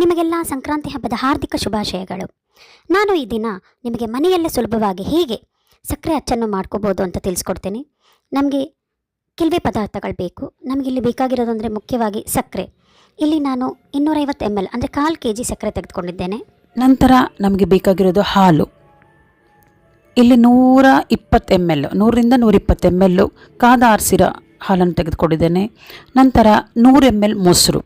ನಿಮಗೆಲ್ಲ ಸಂಕ್ರಾಂತಿ ಹಬ್ಬದ ಹಾರ್ದಿಕ ಶುಭಾಶಯಗಳು. ನಾನು ಈ ದಿನ ನಿಮಗೆ ಮನೆಯಲ್ಲೇ ಸುಲಭವಾಗಿ ಹೇಗೆ ಸಕ್ಕರೆ ಅಚ್ಚನ್ನು ಮಾಡ್ಕೋಬೋದು ಅಂತ ತಿಳಿಸ್ಕೊಡ್ತೀನಿ. ನಮಗೆ ಕೆಲವೇ ಪದಾರ್ಥಗಳು ಬೇಕು. ನಮಗೆ ಇಲ್ಲಿ ಬೇಕಾಗಿರೋದು ಅಂದರೆ ಮುಖ್ಯವಾಗಿ ಸಕ್ಕರೆ. ಇಲ್ಲಿ ನಾನು ಇನ್ನೂರೈವತ್ತು ಎಂ ಎಲ್, ಅಂದರೆ ಕಾಲು ಕೆ ಜಿ ಸಕ್ಕರೆ ತೆಗೆದುಕೊಂಡಿದ್ದೇನೆ. ನಂತರ ನಮಗೆ ಬೇಕಾಗಿರೋದು ಹಾಲು. ಇಲ್ಲಿ ನೂರ ಇಪ್ಪತ್ತು ಎಂ ಎಲ್, ನೂರರಿಂದ ನೂರಿಪ್ಪತ್ತು ಎಂ ಎಲ್ಲು ಕಾದ ಆರಿಸಿರೋ ಹಾಲನ್ನು ತೆಗೆದುಕೊಂಡಿದ್ದೇನೆ. ನಂತರ ನೂರು ಎಂ ಎಲ್ ಮೊಸರು.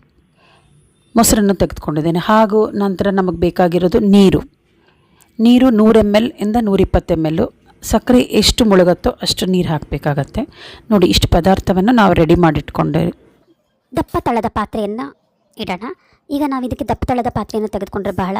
ಮೊಸರನ್ನು ತೆಗೆದುಕೊಂಡಿದ್ದೇನೆ. ಹಾಗೂ ನಂತರ ನಮಗೆ ಬೇಕಾಗಿರೋದು ನೀರು. ನೀರು ನೂರು ಎಂ ಎಲ್ ಇಂದ ನೂರಿಪ್ಪತ್ತು ಎಂ ಎಲ್ಲು ಸಕ್ಕರೆ ಎಷ್ಟು ಮುಳುಗತ್ತೋ ಅಷ್ಟು ನೀರು ಹಾಕಬೇಕಾಗತ್ತೆ. ನೋಡಿ, ಇಷ್ಟು ಪದಾರ್ಥವನ್ನು ನಾವು ರೆಡಿ ಮಾಡಿಟ್ಕೊಂಡೆ ದಪ್ಪ ತಳದ ಪಾತ್ರೆಯನ್ನು ಇಡೋಣ. ಈಗ ನಾವು ಇದಕ್ಕೆ ದಪ್ಪ ತಳದ ಪಾತ್ರೆಯನ್ನು ತೆಗೆದುಕೊಂಡ್ರೆ ಬಹಳ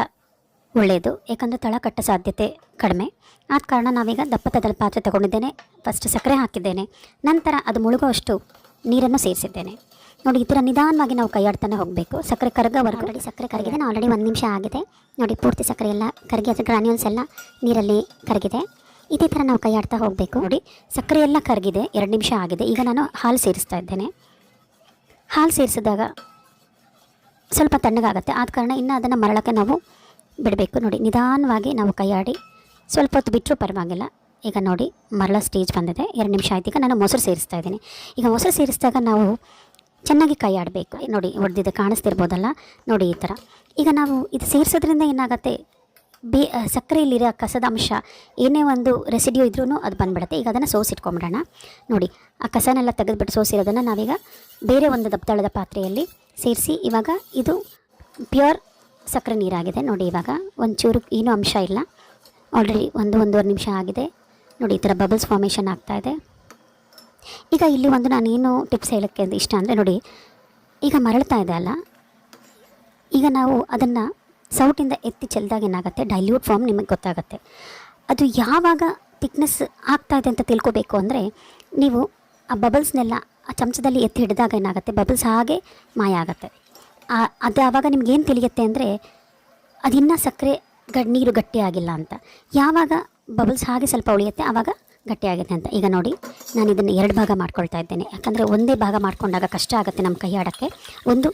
ಒಳ್ಳೆಯದು ಯಾಕಂದರೆ ತಳ ಕಟ್ಟ ಸಾಧ್ಯತೆ ಕಡಿಮೆ. ಆದ ಕಾರಣ ನಾವೀಗ ದಪ್ಪ ತಳದ ಪಾತ್ರೆ ತಗೊಂಡಿದ್ದೇನೆ. ಫಸ್ಟ್ ಸಕ್ಕರೆ ಹಾಕಿದ್ದೇನೆ. ನಂತರ ಅದು ಮುಳುಗುವಷ್ಟು ನೀರನ್ನು ಸೇರಿಸಿದ್ದೇನೆ. ನೋಡಿ, ಈ ಥರ ನಿಧಾನವಾಗಿ ನಾವು ಕೈಯಾಡ್ತಾನೆ ಹೋಗಬೇಕು. ಸಕ್ಕರೆ ಕರಗವರೆಗೂ ಆಲ್ರೆಡಿ ಸಕ್ಕರೆ ಕರಗಿದೆ. ಆಲ್ರೆಡಿ ಒಂದು ನಿಮಿಷ ಆಗಿದೆ. ನೋಡಿ, ಪೂರ್ತಿ ಸಕ್ಕರೆ ಎಲ್ಲ ಕರಗಿ, ಅದರ ಗ್ರಾನ್ಯೂಲ್ಸ್ ಎಲ್ಲ ನೀರಲ್ಲಿ ಕರಗಿದೆ. ಇದೇ ಥರ ನಾವು ಕೈಯಾಡ್ತಾ ಹೋಗಬೇಕು. ನೋಡಿ, ಸಕ್ಕರೆ ಎಲ್ಲ ಕರಗಿದೆ. ಎರಡು ನಿಮಿಷ ಆಗಿದೆ. ಈಗ ನಾನು ಹಾಲು ಸೇರಿಸ್ತಾ ಇದ್ದೇನೆ. ಹಾಲು ಸೇರಿಸಿದಾಗ ಸ್ವಲ್ಪ ತಣ್ಣಗಾಗುತ್ತೆ. ಆದ ಕಾರಣ ಇನ್ನು ಅದನ್ನು ಮರಳಕ್ಕೆ ನಾವು ಬಿಡಬೇಕು. ನೋಡಿ, ನಿಧಾನವಾಗಿ ನಾವು ಕೈಯಾಡಿ. ಸ್ವಲ್ಪ ಹೊತ್ತು ಬಿಟ್ಟರೂ ಪರವಾಗಿಲ್ಲ. ಈಗ ನೋಡಿ, ಮರಳ ಸ್ಟೇಜ್ ಬಂದಿದೆ. ಎರಡು ನಿಮಿಷ ಆಯ್ತು. ಈಗ ನಾನು ಮೊಸರು ಸೇರಿಸ್ತಾ ಇದ್ದೀನಿ. ಈಗ ಮೊಸರು ಸೇರಿಸಿದಾಗ ನಾವು ಚೆನ್ನಾಗಿ ಕೈ ಆಡಬೇಕು. ನೋಡಿ ಒಡೆದಿದ್ದು ಕಾಣಿಸ್ತಿರ್ಬೋದಲ್ಲ? ನೋಡಿ, ಈ ಥರ. ಈಗ ನಾವು ಇದು ಸೇರಿಸೋದ್ರಿಂದ ಏನಾಗುತ್ತೆ? ಬೇ ಸಕ್ಕರೆಯಲ್ಲಿರೋ ಕಸದ ಅಂಶ, ಏನೇ ಒಂದು ರೆಸಿಡ್ಯೂ ಇದ್ರೂ ಅದು ಬಂದ್ಬಿಡುತ್ತೆ. ಈಗ ಅದನ್ನು ಸೋಸಿಟ್ಕೊಂಬಿಡೋಣ ನೋಡಿ, ಆ ಕಸನೆಲ್ಲ ತೆಗೆದುಬಿಟ್ಟು ಸೋಸಿರೋದನ್ನು ನಾವೀಗ ಬೇರೆ ಒಂದು ದಪ್ತಳದ ಪಾತ್ರೆಯಲ್ಲಿ ಸೇರಿಸಿ, ಇವಾಗ ಇದು ಪ್ಯೂರ್ ಸಕ್ಕರೆ ನೀರಾಗಿದೆ. ನೋಡಿ, ಇವಾಗ ಒಂಚೂರು ಏನೂ ಅಂಶ ಇಲ್ಲ. ಆಲ್ರೆಡಿ ಒಂದು, ಒಂದೂವರೆ ನಿಮಿಷ ಆಗಿದೆ. ನೋಡಿ, ಈ ಥರ ಬಬಲ್ಸ್ ಫಾರ್ಮೇಷನ್ ಆಗ್ತಾ ಇದೆ. ಈಗ ಇಲ್ಲಿ ಒಂದು ನಾನೇನು ಟಿಪ್ಸ್ ಹೇಳೋಕ್ಕೆ ಇಷ್ಟ ಅಂದರೆ ನೋಡಿ, ಈಗ ಮರಳ್ತಾ ಇದೆ ಅಲ್ಲ, ಈಗ ನಾವು ಅದನ್ನು ಸೌಟಿಂದ ಎತ್ತಿ ಚೆಲ್ದಾಗ ಏನಾಗುತ್ತೆ? ಡೈಲ್ಯೂಟ್ ಫಾರ್ಮ್ ನಿಮಗೆ ಗೊತ್ತಾಗುತ್ತೆ. ಅದು ಯಾವಾಗ ಥಿಕ್ನೆಸ್ ಆಗ್ತಾ ಇದೆ ಅಂತ ತಿಳ್ಕೊಬೇಕು ಅಂದರೆ, ನೀವು ಆ ಬಬಲ್ಸ್ನೆಲ್ಲ ಆ ಚಮಚದಲ್ಲಿ ಎತ್ತಿ ಹಿಡಿದಾಗ ಏನಾಗುತ್ತೆ? ಬಬಲ್ಸ್ ಹಾಗೆ ಮಾಯ ಆಗುತ್ತೆ. ಅದು ಆವಾಗ ನಿಮ್ಗೇನು ತಿಳಿಯುತ್ತೆ ಅಂದರೆ, ಅದಿನ್ನೂ ಸಕ್ಕರೆ ಗಡ್, ನೀರು ಗಟ್ಟಿಯಾಗಿಲ್ಲ ಅಂತ. ಯಾವಾಗ ಬಬಲ್ಸ್ ಹಾಗೆ ಸ್ವಲ್ಪ ಉಳಿಯುತ್ತೆ ಆವಾಗ ಗಟ್ಟಿಯಾಗುತ್ತೆ ಅಂತ ಈಗ ನೋಡಿ, ನಾನು ಇದನ್ನು ಎರಡು ಭಾಗ ಮಾಡ್ಕೊಳ್ತಾ ಇದ್ದೇನೆ. ಯಾಕಂದರೆ ಒಂದೇ ಭಾಗ ಮಾಡ್ಕೊಂಡಾಗ ಕಷ್ಟ ಆಗುತ್ತೆ ನಮ್ಮ ಕೈ ಆಡೋಕ್ಕೆ. ಒಂದು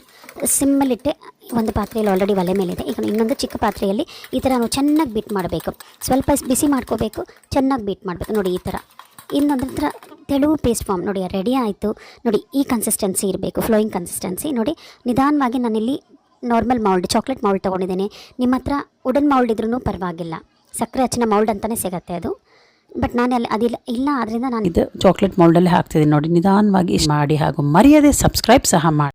ಸಿಮ್ಮಲ್ಲಿಟ್ಟೆ ಒಂದು ಪಾತ್ರೆಯಲ್ಲಿ ಆಲ್ರೆಡಿ ಒಲೆ ಮೇಲಿದೆ. ಈಗ ಇನ್ನೊಂದು ಚಿಕ್ಕ ಪಾತ್ರೆಯಲ್ಲಿ ಈ ಥರ ನಾವು ಚೆನ್ನಾಗಿ ಬೀಟ್ ಮಾಡಬೇಕು. ಸ್ವಲ್ಪ ಬಿಸಿ ಮಾಡ್ಕೋಬೇಕು, ಚೆನ್ನಾಗಿ ಬೀಟ್ ಮಾಡಬೇಕು. ನೋಡಿ ಈ ಥರ ಇನ್ನೊಂದು ಥರ ತೆಳುವು ಪೇಸ್ಟ್ ಫಾರ್ಮ್ ನೋಡಿ ರೆಡಿ ಆಯಿತು. ನೋಡಿ, ಈ ಕನ್ಸಿಸ್ಟೆನ್ಸಿ ಇರಬೇಕು ಫ್ಲೋಯಿಂಗ್ ಕನ್ಸಿಸ್ಟೆನ್ಸಿ ನೋಡಿ, ನಿಧಾನವಾಗಿ ನಾನಿಲ್ಲಿ ನಾರ್ಮಲ್ ಮೌಲ್ಡ್ ಚಾಕ್ಲೇಟ್ ಮೌಲ್ಡ್ ತೊಗೊಂಡಿದ್ದೇನೆ. ನಿಮ್ಮ ಹತ್ರ ವುಡನ್ ಮೌಲ್ಡ್ ಇದ್ರೂ ಪರವಾಗಿಲ್ಲ. ಸಕ್ಕರೆ ಹಚ್ಚಿನ ಮೌಲ್ಡ್ ಅಂತಲೇ ಸಿಗತ್ತೆ ಅದು. ಬಟ್ ನಾನು ಅಲ್ಲಿ ಅದಿಲ್ಲ, ಇಲ್ಲ ಆದ್ದರಿಂದ ನಾನು ಇದು ಚಾಕ್ಲೇಟ್ ಮೌಲ್ಡಲ್ಲಿ ಹಾಕ್ತಿದ್ದೀನಿ ನೋಡಿ, ನಿಧಾನವಾಗಿ ಮಾಡಿ ಹಾಗೂ ಮರ್ಯಾದೆ ಸಬ್ಸ್ಕ್ರೈಬ್ ಸಹ ಮಾಡಿ.